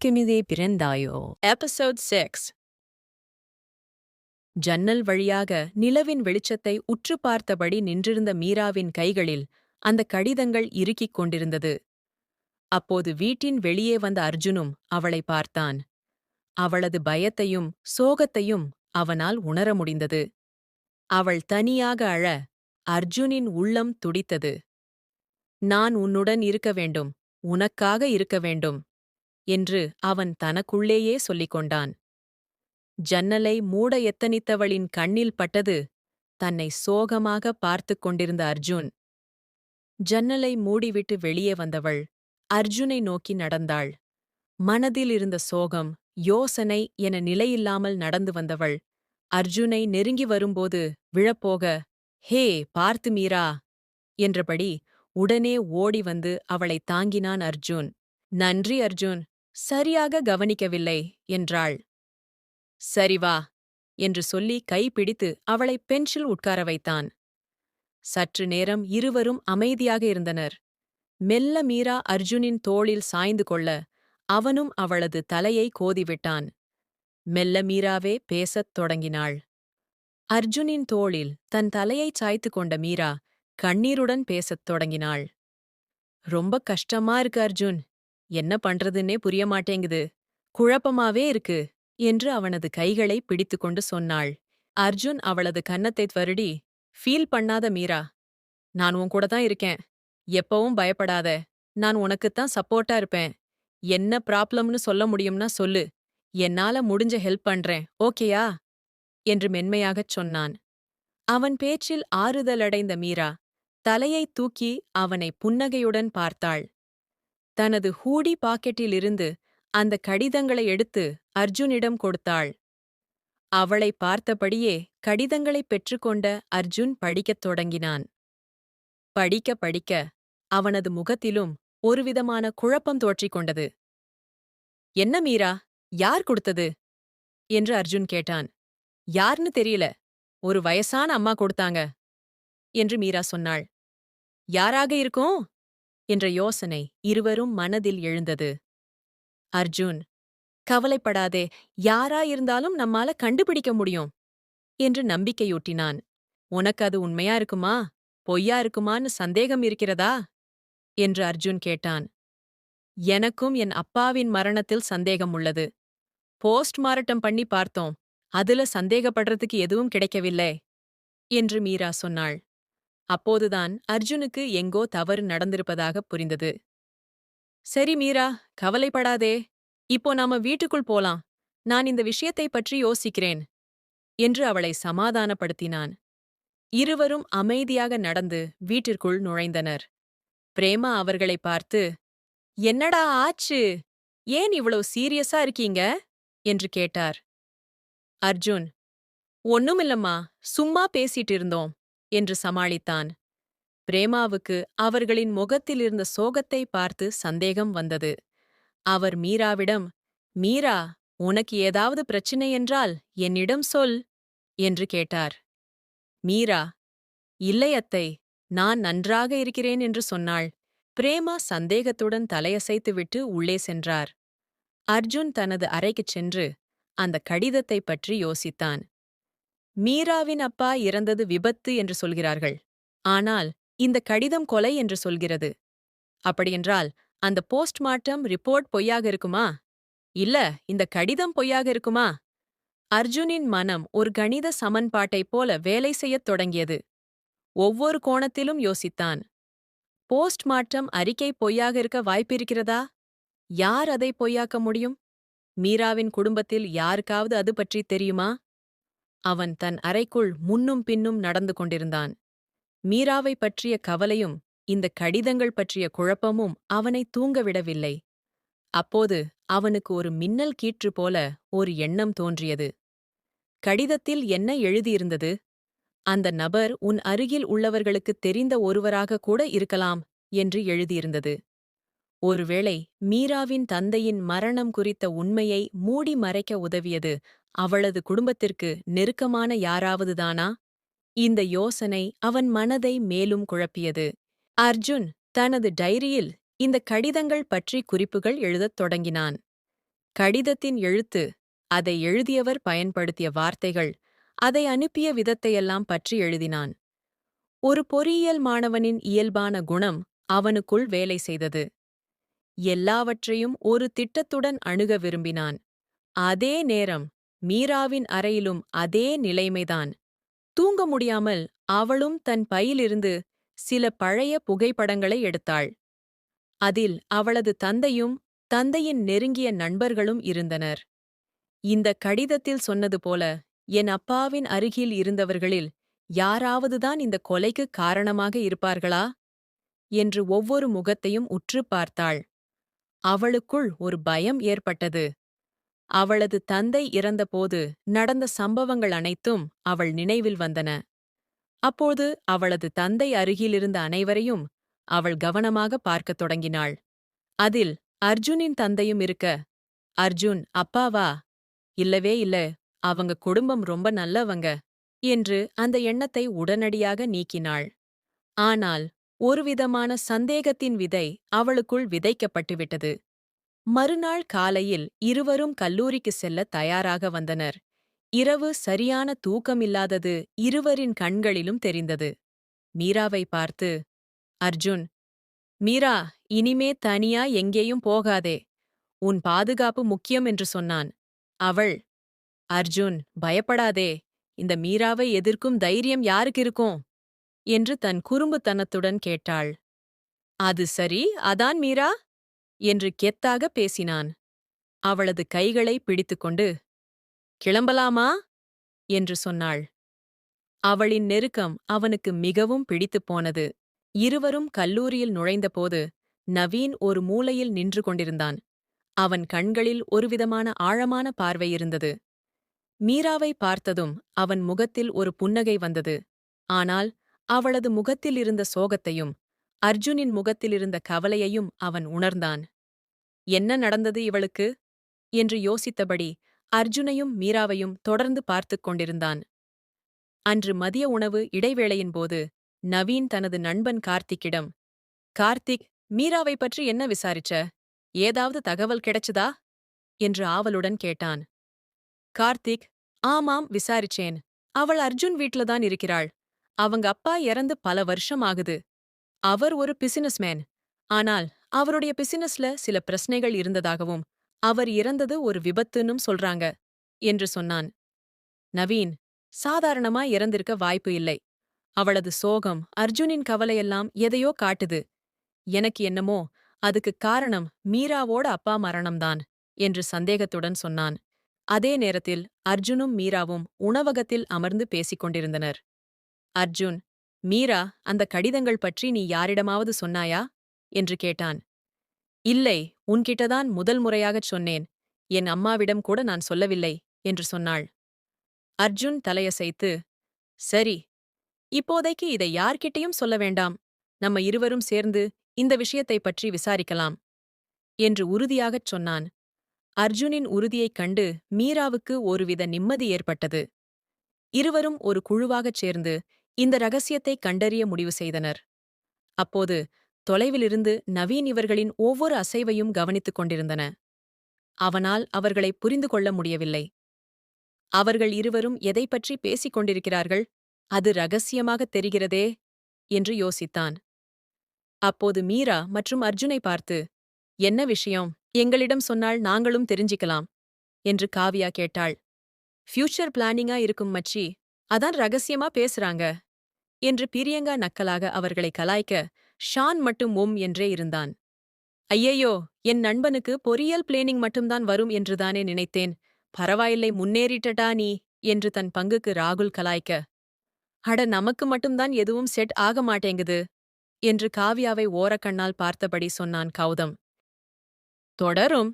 கிமிதே பிறந்தாயோ episode six ஜன்னல் வழியாக நிலவின் வெளிச்சத்தை உற்று பார்த்தபடி நின்றிருந்த மீராவின் கைகளில் அந்த கடிதங்கள் இறுக்கிக் கொண்டிருந்தது. அப்போது வீட்டின் வெளியே வந்த அர்ஜுனும் அவளை பார்த்தான். அவளது பயத்தையும் சோகத்தையும் அவனால் உணர முடிந்தது. அவள் தனியாக அழ அர்ஜுனின் உள்ளம் துடித்தது. நான் உன்னுடன் இருக்க வேண்டும். உனக்காக இருக்க வேண்டும். என்று அவன் தனக்குள்ளேயே சொல்லிக் கொண்டான் ஜன்னலை மூட எத்தனித்தவளின் கண்ணில் பட்டது தன்னை சோகமாக பார்த்துக் கொண்டிருந்த அர்ஜுன். ஜன்னலை மூடிவிட்டு வெளியே வந்தவள் அர்ஜுனை நோக்கி நடந்தாள். மனதில் இருந்த சோகம் யோசனை என நிலையில்லாமல் நடந்து வந்தவள் அர்ஜுனை நெருங்கி வரும்போது விழப்போக ஹே பார்த்து மீரா என்றபடி உடனே ஓடி வந்து அவளை தாங்கினான் அர்ஜுன். நன்றி அர்ஜுன். சரியாக கவனிக்கவில்லை என்றாள். சரி வா என்று சொல்லி கைப்பிடித்து அவளை பென்சில் உட்கார வைத்தான். சற்று நேரம் இருவரும் அமைதியாக இருந்தனர். மெல்ல மீரா அர்ஜுனின் தோளில் சாய்ந்து கொள்ள அவனும் அவளது தலையை கோதிவிட்டான். மெல்ல மீராவே பேசத் தொடங்கினாள். அர்ஜுனின் தோளில் தன் தலையைச் சாய்த்து கொண்ட மீரா கண்ணீருடன் பேசத் தொடங்கினாள். ரொம்ப கஷ்டமா இருக்கு அர்ஜுன். என்ன பண்றதுன்னே புரிய மாட்டேங்குது. குழப்பமாவே இருக்கு என்று அவனது கைகளை பிடித்துக்கொண்டு சொன்னாள். அர்ஜுன் அவளது கன்னத்தை வருடி ஃபீல் பண்ணாத மீரா. நான் உன் கூட தான் இருக்கேன். எப்பவும் பயப்படாத. நான் உனக்குத்தான் சப்போர்ட்டா இருப்பேன். என்ன ப்ராப்ளம்னு சொல்ல முடியும்னா சொல்லு. என்னால முடிஞ்ச ஹெல்ப் பண்றேன். ஓகேயா? என்று மென்மையாகச் சொன்னான். அவன் பேச்சில் ஆறுதலடைந்த மீரா தலையை தூக்கி அவனை புன்னகையுடன் பார்த்தாள். தனது ஹூடி பாக்கெட்டிலிருந்து அந்த கடிதங்களை எடுத்து அர்ஜுனிடம் கொடுத்தாள். அவளை பார்த்தபடியே கடிதங்களைப் பெற்றுக்கொண்ட அர்ஜுன் படிக்கத் தொடங்கினான். படிக்க படிக்க அவனது முகத்திலும் ஒருவிதமான குழப்பம் தோற்றிக் கொண்டது. என்ன மீரா யார் கொடுத்தது? என்று அர்ஜுன் கேட்டான். யார்னு தெரியல ஒரு வயசான அம்மா கொடுத்தாங்க என்று மீரா சொன்னாள். யாராக இருக்கும்? என்ற யோசனை இருவரும் மனதில் எழுந்தது. அர்ஜுன் கவலைப்படாதே. யாராயிருந்தாலும் நம்மால கண்டுபிடிக்க முடியும் என்று நம்பிக்கையூட்டினான். உனக்கு அது உண்மையா இருக்குமா? பொய்யா இருக்குமான்னு சந்தேகம் இருக்கிறதா? என்று அர்ஜுன் கேட்டான். எனக்கும் என் அப்பாவின் மரணத்தில் சந்தேகம் உள்ளது. போஸ்ட் மார்ட்டம் பண்ணி பார்த்தோம். அதுல சந்தேகப்படுறதுக்கு எதுவும் கிடைக்கவில்லை என்று மீரா சொன்னாள். அப்போதுதான் அர்ஜுனுக்கு எங்கோ தவறு நடந்திருப்பதாக புரிந்தது. சரி மீரா கவலைப்படாதே. இப்போ நாம வீட்டுக்குள் போலாம். நான் இந்த விஷயத்தை பற்றி யோசிக்கிறேன் என்று அவளை சமாதானப்படுத்தினான். இருவரும் அமைதியாக நடந்து வீட்டிற்குள் நுழைந்தனர். பிரேமா அவர்களை பார்த்து என்னடா ஆச்சு? ஏன் இவ்வளவு சீரியஸா இருக்கீங்க? என்று கேட்டார். அர்ஜுன் ஒண்ணுமில்லம்மா சும்மா பேசிட்டு இருந்தோம். என்று சமாளித்தான். பிரேமாவுக்கு அவர்களின் முகத்திலிருந்த சோகத்தை பார்த்து சந்தேகம் வந்தது. அவர் மீராவிடம் மீரா உனக்கு ஏதாவது பிரச்சினை என்றால் என்னிடம் சொல் என்று கேட்டார். மீரா இல்லை அத்தை நான் நன்றாக இருக்கிறேன் என்று சொன்னாள். பிரேமா சந்தேகத்துடன் தலையசைத்துவிட்டு உள்ளே சென்றார். அர்ஜுன் தனது அறைக்குச் சென்று அந்த கடிதத்தைப் பற்றி யோசித்தான். மீராவின் அப்பா இறந்தது விபத்து என்று சொல்கிறார்கள். ஆனால் இந்த கடிதம் கொலை என்று சொல்கிறது. அப்படியென்றால் அந்த போஸ்ட்மார்ட்டம் ரிப்போர்ட் பொய்யாக இருக்குமா? இல்ல இந்த கடிதம் பொய்யாக இருக்குமா? அர்ஜுனின் மனம் ஒரு கணித சமன்பாட்டைப் போல வேலை செய்யத் தொடங்கியது. ஒவ்வொரு கோணத்திலும் யோசித்தான். போஸ்ட்மார்ட்டம் அறிக்கை பொய்யாக இருக்க வாய்ப்பிருக்கிறதா? யார் அதை பொய்யாக்க முடியும்? மீராவின் குடும்பத்தில் யாருக்காவது அது பற்றி தெரியுமா? அவன் தன் அறைக்குள் முன்னும் பின்னும் நடந்து கொண்டிருந்தான். மீராவை பற்றிய கவலையும் இந்த கடிதங்கள் பற்றிய குழப்பமும் அவனை தூங்கவிடவில்லை. அப்போது அவனுக்கு ஒரு மின்னல் கீற்று போல ஒரு எண்ணம் தோன்றியது. கடிதத்தில் என்ன எழுதியிருந்தது? அந்த நபர் உன் அருகில் உள்ளவர்களுக்குத் தெரிந்த ஒருவராக கூட இருக்கலாம் என்று எழுதியிருந்தது. ஒருவேளை மீராவின் தந்தையின் மரணம் குறித்த உண்மையை மூடி மறைக்க உதவியது அவளது குடும்பத்திற்கு நெருக்கமான யாராவதுதானா? இந்த யோசனை அவன் மனதை மேலும் குழப்பியது. அர்ஜுன் தனது டைரியில் இந்த கடிதங்கள் பற்றி குறிப்புகள் எழுதத் தொடங்கினான். கடிதத்தின் எழுத்து அதை எழுதியவர் பயன்படுத்திய வார்த்தைகள் அதை அனுப்பிய விதத்தையெல்லாம் பற்றி எழுதினான். ஒரு பொறியியல் மாணவனின் இயல்பான குணம் அவனுக்குள் வேலை செய்தது. எல்லாவற்றையும் ஒரு திட்டத்துடன் அணுக விரும்பினான். அதே நேரம் மீராவின் அறையிலும் அதே நிலைமைதான். தூங்க முடியாமல் அவளும் தன் பையிலிருந்து சில பழைய புகைப்படங்களை எடுத்தாள். அதில் அவளது தந்தையும் தந்தையின் நெருங்கிய நண்பர்களும் இருந்தனர். இந்த கடிதத்தில் சொன்னது போல என் அப்பாவின் அருகில் இருந்தவர்களில் யாராவதுதான் இந்த கொலைக்கு காரணமாக இருப்பார்களா? என்று ஒவ்வொரு முகத்தையும் உற்று பார்த்தாள். அவளுக்குள் ஒரு பயம் ஏற்பட்டது. அவளது தந்தை இறந்தபோது நடந்த சம்பவங்கள் அனைத்தும் அவள் நினைவில் வந்தன. அப்போது அவளது தந்தை அருகிலிருந்த அனைவரையும் அவள் கவனமாக பார்க்கத் தொடங்கினாள். அதில் அர்ஜுனின் தந்தையும் இருக்க அர்ஜுன் அப்பாவா இல்லவே இல்ல. அவங்க குடும்பம் ரொம்ப நல்லவங்க என்று அந்த எண்ணத்தை உடனடியாக நீக்கினாள். ஆனால் ஒருவிதமான சந்தேகத்தின் விதை அவளுக்குள் விதைக்கப்பட்டுவிட்டது. மறுநாள் காலையில் இருவரும் கல்லூரிக்கு செல்ல தயாராக வந்தனர். இரவு சரியான தூக்கமில்லாதது இருவரின் கண்களிலும் தெரிந்தது. மீராவை பார்த்து அர்ஜுன் மீரா இனிமே தனியா எங்கேயும் போகாதே. உன் பாதுகாப்பு முக்கியம் என்று சொன்னான். அவள் அர்ஜுன் பயப்படாதே. இந்த மீராவை எதிர்க்கும் தைரியம் யாருக்கு இருக்கும்? என்று தன் குறும்புத்தனத்துடன் கேட்டாள். அது சரி அதான் மீரா? என்று கெத்தாக பேசினான். அவளது கைகளை பிடித்துக்கொண்டு கிளம்பலாமா? என்று சொன்னாள். அவளின் நெருக்கம் அவனுக்கு மிகவும் பிடித்துப் போனது. இருவரும் கல்லூரியில் நுழைந்தபோது நவீன் ஒரு மூலையில் நின்று கொண்டிருந்தான். அவன் கண்களில் ஒருவிதமான ஆழமான பார்வை இருந்தது. மீராவை பார்த்ததும் அவன் முகத்தில் ஒரு புன்னகை வந்தது. ஆனால் அவளது முகத்தில் இருந்த சோகத்தையும் அர்ஜுனின் முகத்திலிருந்த கவலையையும் அவன் உணர்ந்தான். என்ன நடந்தது இவளுக்கு? என்று யோசித்தபடி அர்ஜுனையும் மீராவையும் தொடர்ந்து பார்த்துக் கொண்டிருந்தான். அன்று மதிய உணவு இடைவேளையின் போது நவீன் தனது நண்பன் கார்த்திக்கிடம் கார்த்திக் மீராவை பற்றி என்ன விசாரிச்ச? ஏதாவது தகவல் கிடைச்சதா? என்று ஆவலுடன் கேட்டான். கார்த்திக் ஆமாம் விசாரிச்சேன். அவள் அர்ஜுன் வீட்லதான் இருக்கிறாள். அவங்க அப்பா இறந்து பல வருஷம் ஆகுது. அவர் ஒரு பிசினஸ்மேன் ஆனால் அவருடைய பிசினஸ்ல சில பிரச்சனைகள் இருந்ததாகவும் அவர் இறந்தது ஒரு விபத்துன்னும் சொல்றாங்க என்று சொன்னான். நவீன் சாதாரணமா இறந்திருக்க வாய்ப்பு இல்லை. அவளது சோகம் அர்ஜுனின் கவலையெல்லாம் எதையோ காட்டுது. எனக்கு என்னமோ அதுக்கு காரணம் மீராவோட அப்பா மரணம்தான் என்று சந்தேகத்துடன் சொன்னான். அதே நேரத்தில் அர்ஜுனும் மீராவும் உணவகத்தில் அமர்ந்து பேசிக் கொண்டிருந்தனர் அர்ஜுன் மீரா அந்த கடிதங்கள் பற்றி நீ யாரிடமாவது சொன்னாயா? என்று கேட்டான். இல்லை உன்கிட்டதான் முதல் முறையாகச் சொன்னேன். என் அம்மாவிடம் கூட நான் சொல்லவில்லை என்று சொன்னாள். அர்ஜுன் தலையசைத்து சரி இப்போதைக்கு இதை யார்கிட்டயும் சொல்ல வேண்டாம். நம்ம இருவரும் சேர்ந்து இந்த விஷயத்தைப் பற்றி விசாரிக்கலாம் என்று உறுதியாகச் சொன்னான். அர்ஜுனின் உறுதியைக் கண்டு மீராவுக்கு ஒருவித நிம்மதி ஏற்பட்டது. இருவரும் ஒரு குழுவாகச் சேர்ந்து இந்த ரகசியத்தை கண்டறிய முடிவு செய்தனர். அப்போது தொலைவிலிருந்து நவீன் இவர்களின் ஒவ்வொரு அசைவையும் கவனித்துக் கொண்டிருந்தன. அவனால் அவர்களை புரிந்து கொள்ள முடியவில்லை. அவர்கள் இருவரும் எதை பற்றி பேசிக் கொண்டிருக்கிறார்கள்? அது ரகசியமாகத் தெரிகிறதே? என்று யோசித்தான். அப்போது மீரா மற்றும் அர்ஜுனை பார்த்து என்ன விஷயம்? எங்களிடம் சொன்னால் நாங்களும் தெரிஞ்சிக்கலாம் என்று காவியா கேட்டாள். ஃபியூச்சர் பிளானிங்கா இருக்கும் மச்சி. அதான் ரகசியமா பேசுறாங்க. என்று பிரியங்கா நக்கலாக அவர்களை கலாய்க்க ஷான் மட்டும் உம் என்றே இருந்தான். ஐயையோ என் நண்பனுக்கு பொறியியல் பிளேனிங் மட்டும்தான் வரும் என்றுதானே நினைத்தேன். பரவாயில்லை முன்னேறிட்டடா நீ என்று தன் பங்குக்கு ராகுல் கலாய்க்க. அட நமக்கு மட்டும்தான் எதுவும் செட் ஆக மாட்டேங்குது என்று காவியாவை ஓரக்கண்ணால் பார்த்தபடி சொன்னான் கௌதம். தொடரும்